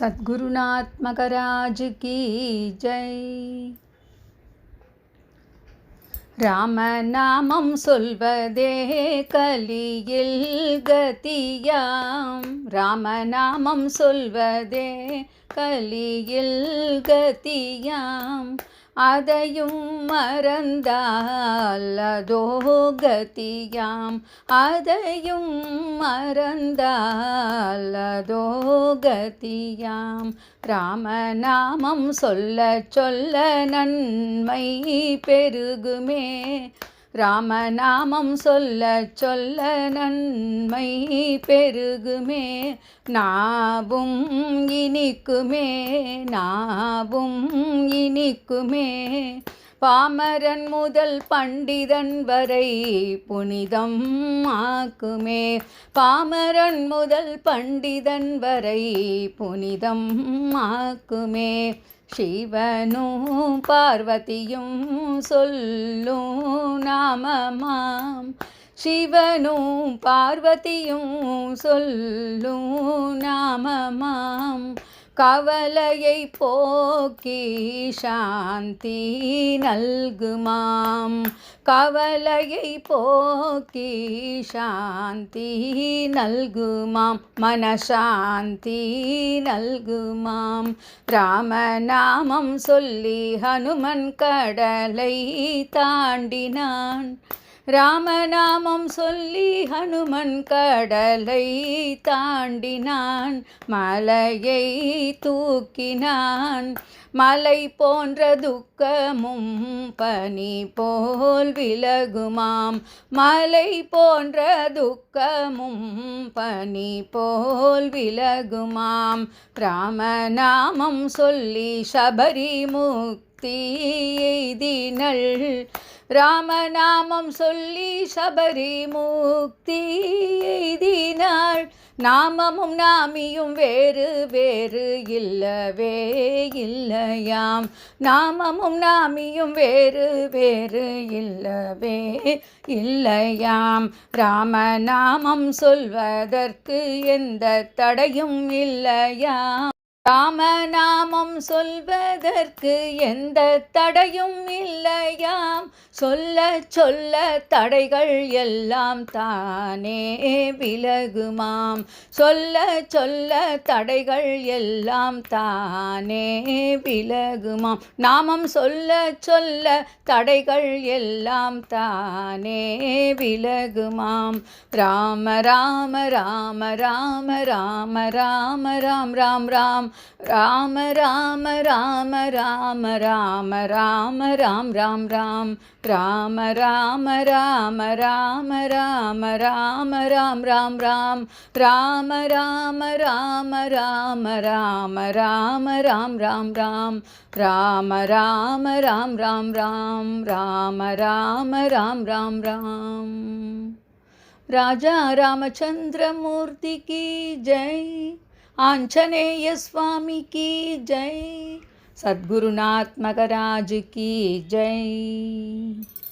சத்குருநாத் மகராஜ் கி ஜெய். ராமநாமம் சொல்வதே கலியில் கதியாம். ராமநாமம் சொல்வதே கலியில் கதியாம். அதையும் மறந்தால் அதோ கதியாம். அதையும் மறந்தால் அதோ கதியாம். ராமநாமம் சொல்ல சொல்ல நன்மை பெருகுமே. ராமநாமம் சொல்ல சொல்ல நன்மை பெருகுமே. நாவும் இனிக்குமே. நாவும் இனிக்குமே. பாமரன் முதல் பண்டிதன் வரை புனிதம் ஆக்குமே. பாமரன் முதல் பண்டிதன் வரை புனிதம் ஆக்குமே. சிவனும் பார்வதியும் சொல்லும் நாமமாம். சிவனும் பார்வதியும் சொல்லும் நாமமாம். கவலையை போக்கி சாந்தி நல்குமாம். கவலையை போக்கி சாந்தி நல்குமாம். மனசாந்தி நல்குமாம். ராமநாமம் சொல்லி ஹனுமன் கடலை தாண்டினான். ராமநாமம் சொல்லி ஹனுமன் கடலை தாண்டினான் மலையை தூக்கினான். மலை போன்ற துக்கமும் பனி போல் விலகுமாம். மலை போன்ற துக்கமும் பனி போல் விலகுமாம். ராமநாமம் சொல்லி சபரி முக்தி எய்தினள். ராமநாமம் சொல்லி சபரி முக்தி எய்தினாள். நாமமும் நாமியும் வேறு வேறு இல்லவே இல்லையாம். நாமமும் நாமியும் வேறு வேறு இல்லவே இல்லையாம். ராமநாமம் சொல்வதற்கு எந்த தடையும் இல்லையாம். ராமநாமம் சொல்வதற்கு எந்த தடையும் இல்லையாம். சொல்ல சொல்ல தடைகள் எல்லாம் தானே விலகுமாம். சொல்ல சொல்ல தடைகள் எல்லாம் தானே விலகுமாம். நாமம் சொல்ல சொல்ல தடைகள் எல்லாம் தானே விலகுமாம். ராம ராம ராம ராம ராம ராம ராம் ராம் ராம். ராம ராம ராம ராம ராம ராம ராம் ராம் ராம் ராம ராம ராம ராம ராம ராம ராம் ராம் ராம் ராம ராம ராம ராம ராம ராம ராம் ராம் ராம் ராம ராம ராம் ராம் ராம் ராம ராம ராம் ராம் ராம் ராஜா ராமச்சந்திரமூர்த்தி கி ஜெய் आंजनेय स्वामी की जय। सद्गुरुनाथ राज की जय।